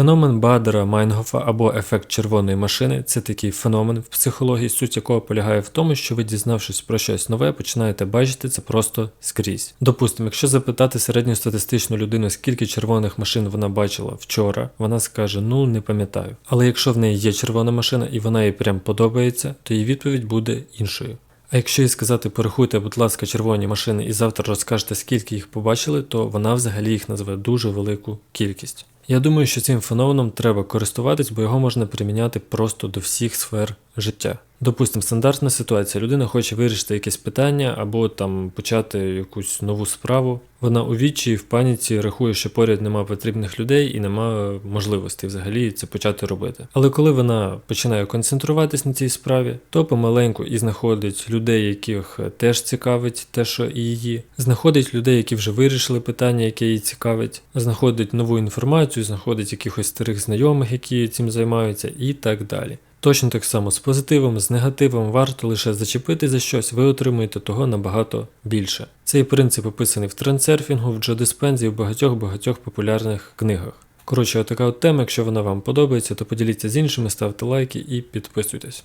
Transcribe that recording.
Феномен Бадера Майнгофа або ефект червоної машини це такий феномен в психології, суть якого полягає в тому, що ви, дізнавшись про щось нове, починаєте бачити це просто скрізь. Допустимо, якщо запитати середньостатистичну людину, скільки червоних машин вона бачила вчора, вона скаже: ну не пам'ятаю. Але якщо в неї є червона машина і вона їй прям подобається, то її відповідь буде іншою. А якщо їй сказати, порахуйте, будь ласка, червоні машини і завтра розкажете, скільки їх побачили, то вона взагалі їх назве дуже велику кількість. Я думаю, що цим феноменом треба користуватись, бо його можна приміняти просто до всіх сфер життя. Допустимо, стандартна ситуація. Людина хоче вирішити якесь питання або там почати якусь нову справу. Вона у відчаї в паніці рахує, що поряд нема потрібних людей і нема можливості взагалі це почати робити. Але коли вона починає концентруватись на цій справі, то помаленьку і знаходить людей, яких теж цікавить те, що і її, знаходить людей, які вже вирішили питання, яке її цікавить, знаходить нову інформацію, знаходить якихось старих знайомих, які цим займаються, і так далі. Точно так само з позитивом, з негативом варто лише зачепити за щось, ви отримуєте того набагато більше. Цей принцип описаний в трендсерфінгу, в Джо Диспензі і в багатьох-багатьох популярних книгах. Коротше, отака от тема, якщо вона вам подобається, то поділіться з іншими, ставте лайки і підписуйтесь.